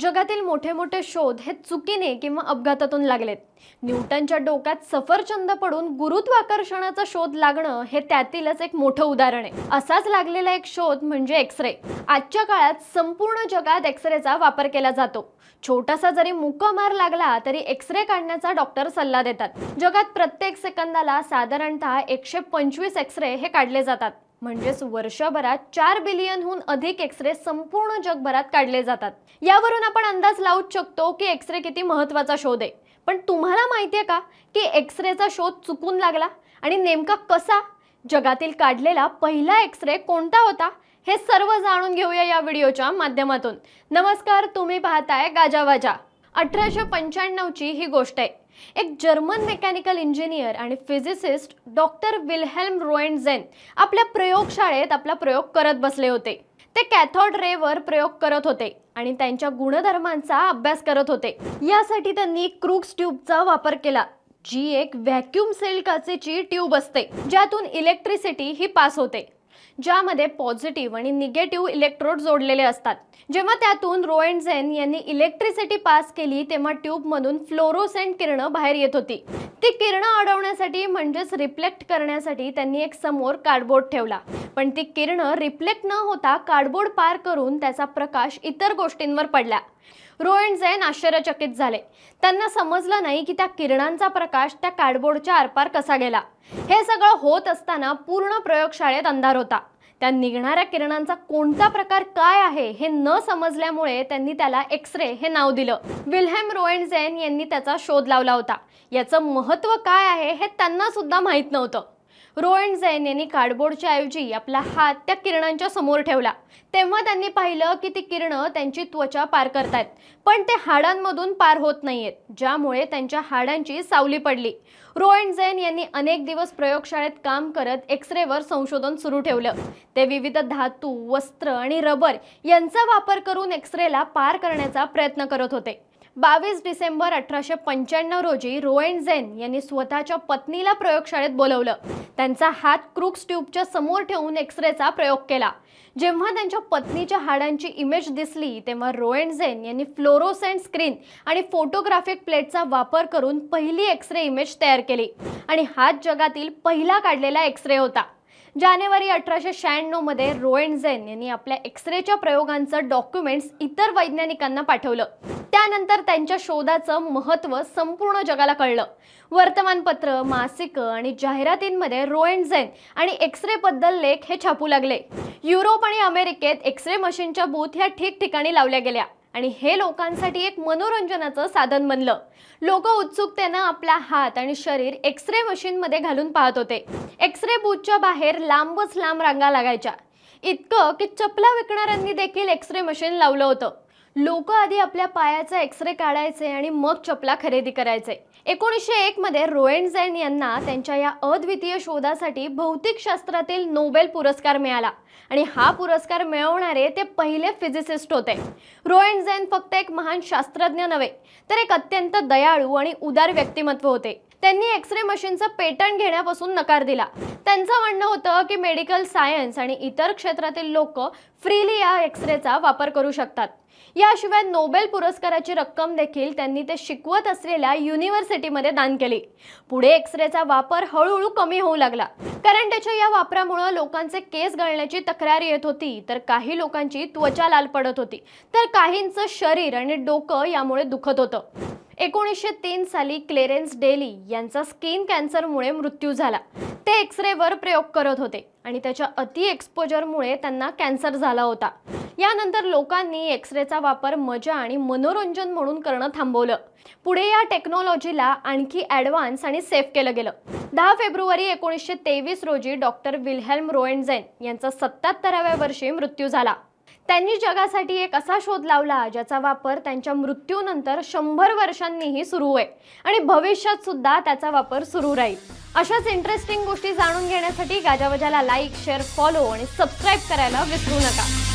जगातील मोठे मोठे शोध हे चुकीने किंवा अपघातातून लागलेत. न्यूटनच्या डोक्यात सफरचंद पडून गुरुत्वाकर्षणाचा शोध लागणं हे त्यातीलच एक मोठं उदाहरण आहे. असाच लागलेला एक शोध म्हणजे एक्सरे. आजच्या काळात संपूर्ण जगात एक्सरेचा वापर केला जातो. छोटासा जरी मुका मार लागला तरी एक्सरे काढण्याचा डॉक्टर सल्ला देतात. जगात प्रत्येक सेकंदाला साधारणतः एकशे पंचवीस एक्सरे हे काढले जातात. म्हणजेच वर्षभरात चार बिलियनहून अधिक एक्सरे संपूर्ण जगभरात काढले जातात. यावरून आपण अंदाज लावूच शकतो की एक्सरे किती महत्त्वाचा शोध आहे. पण तुम्हाला माहिती आहे का की एक्सरेचा शोध चुकून लागला आणि नेमका कसा जगातील काढलेला पहिला एक्सरे कोणता होता हे सर्व जाणून घेऊया या व्हिडिओच्या माध्यमातून. नमस्कार तुम्ही पाहताय गाजावाजा. अठराशे पंच्याण्णवची ही गोष्ट आहे. एक जर्मन मेकॅनिकल इंजिनियर आणि फिजिसिस्ट डॉक्टर विल्हेल्म रोएनझेन आपल्या प्रयोगशाळेत आपला प्रयोग करत बसले होते. ते कॅथॉड रेवर प्रयोग करत होते आणि त्यांच्या गुणधर्मांचा अभ्यास करत होते. यासाठी त्यांनी क्रूक्स ट्यूबचा वापर केला जी एक व्हॅक्यूम सेल काचेची ट्यूब असते ज्यातून इलेक्ट्रिसिटी ही पास होते. ज्यामध्ये पॉझिटिव्ह आणि निगेटिव्ह इलेक्ट्रोड जोडलेले असतात. जेव्हा त्यातून रोएनझेन यांनी इलेक्ट्रिसिटी पास केली तेव्हा ट्यूबमधून फ्लोरोसेंट किरणं बाहेर येत होती. ती किरणं अडवण्यासाठी म्हणजेच रिफ्लेक्ट करण्यासाठी त्यांनी एक समोर कार्डबोर्ड ठेवला. पण ती किरणं रिफ्लेक्ट न होता कार्डबोर्ड पार करून त्याचा प्रकाश इतर गोष्टींवर पडला. रोएनझेन आश्चर्यचकित झाले. त्यांना समजलं नाही की त्या किरणांचा प्रकाश त्या कार्डबोर्डच्या आरपार कसा गेला. हे सगळं होत असताना पूर्ण प्रयोगशाळेत अंधार होता. त्या निघणाऱ्या किरणांचा कोणता प्रकार काय आहे हे न समजल्यामुळे त्यांनी त्याला एक्सरे हे नाव दिलं. विल्हेम रोएनझेन यांनी त्याचा शोध लावला होता. याचं महत्त्व काय आहे हे त्यांना सुद्धा माहीत नव्हतं. रोएनझेन यांनी कार्डबोर्डच्या ऐवजी आपला हात त्या किरणांच्या समोर ठेवला. तेव्हा त्यांनी पाहिलं की ती किरणं त्यांची त्वचा पार करतायत. पण ते हाडांमधून पार होत नाहीयेत ज्यामुळे त्यांच्या हाडांची सावली पडली. रोएनझेन यांनी अनेक दिवस प्रयोगशाळेत काम करत एक्सरेवर संशोधन सुरू ठेवलं. ते विविध धातू वस्त्र आणि रबर यांचा वापर करून एक्सरेला पार करण्याचा प्रयत्न करत होते. बावीस डिसेंबर अठराशे पंच्याण्णव रोजी रोएनझेन यांनी स्वतःच्या पत्नीला प्रयोगशाळेत बोलवलं. त्यांचा हात क्रूक्स ट्यूबच्या समोर ठेवून एक्सरेचा प्रयोग केला. जेव्हा त्यांच्या पत्नीच्या हाडांची इमेज दिसली तेव्हा रोएनझेन यांनी फ्लोरोसेंट स्क्रीन आणि फोटोग्राफिक प्लेटचा वापर करून पहिली एक्सरे इमेज तयार केली. आणि हाच जगातील पहिला काढलेला एक्सरे होता. जानेवारी अठराशे शहाण्णवमध्ये रोएनझेन यांनी आपल्या एक्सरेच्या प्रयोगांचं डॉक्युमेंट्स इतर वैज्ञानिकांना पाठवलं. त्यानंतर त्यांच्या शोधाचं महत्त्व संपूर्ण जगाला कळलं. वर्तमानपत्र मासिकं आणि जाहिरातींमध्ये रोएनझेन आणि एक्सरेबद्दल लेख हे छापू लागले. युरोप आणि अमेरिकेत एक्सरे मशीनच्या बूथ ह्या ठिकठिकाणी लावल्या गेल्या. आणि हे लोकांसाठी एक मनोरंजनाचं साधन बनलं. लोक उत्सुकतेनं आपला हात आणि शरीर एक्सरे मशीनमध्ये घालून पाहत होते. एक्सरे बूथच्या बाहेर लांबच लांब रांगा लागायच्या. इतकं की चपला विकणाऱ्यांनी देखील एक्सरे मशीन लावलं होतं. लोक आधी आपल्या पायाचा एक्सरे काढायचे आणि मग चपला खरेदी करायचे. एकोणीसशे एक मध्ये रोएनझेन यांना त्यांच्या या अद्वितीय शोधासाठी भौतिकशास्त्रातील नोबेल पुरस्कार मिळाला. आणि हा पुरस्कार मिळवणारे ते पहिले फिजिसिस्ट होते. रोएनझेन फक्त एक महान शास्त्रज्ञ नव्हे तर एक अत्यंत दयाळू आणि उदार व्यक्तिमत्व होते. त्यांनी एक्सरे मशीनचं पेटंट घेण्यापासून नकार दिला. त्यांचं म्हणणं होतं की मेडिकल सायन्स आणि इतर क्षेत्रातील लोक फ्रीली या एक्सरेचा वापर करू शकतात. याशिवाय नोबेल पुरस्काराची रक्कम देखील त्यांनी ते शिकवत असलेल्या युनिव्हर्सिटीमध्ये दान केली. पुढे एक्सरेचा वापर हळूहळू कमी होऊ लागला. कारण त्याच्या या वापरामुळे लोकांचे केस गळण्याची तक्रार येत होती तर काही लोकांची त्वचा लाल पडत होती. तर काहींचं शरीर आणि डोकं यामुळे दुखत होतं. एकोणीसशे तीन साली क्लेरेन्स डेली यांचा स्किन कॅन्सरमुळे मृत्यू झाला. ते एक्सरेवर प्रयोग करत होते आणि त्याच्या अति एक्सपोजरमुळे त्यांना कॅन्सर झाला होता. यानंतर लोकांनी एक्सरेचा वापर मजा आणि मनोरंजन म्हणून करणं थांबवलं. पुढे या टेक्नॉलॉजीला आणखी ॲडव्हान्स आणि सेफ केलं गेलं. दहा फेब्रुवारी एकोणीसशे तेवीस रोजी डॉक्टर विल्हेल्म रोएनझेन यांचा सत्याहत्तराव्या वर्षी मृत्यू झाला. त्यांनी जगासाठी एक असा शोध लावला ज्याचा वापर त्यांच्या मृत्यूनंतर शंभर वर्षांनीही सुरू आहे. आणि भविष्यात सुद्धा त्याचा वापर सुरू राहील. अशाच इंटरेस्टिंग गोष्टी जाणून घेण्यासाठी गाजावजाला लाईक शेअर फॉलो आणि सबस्क्राईब करायला विसरू नका.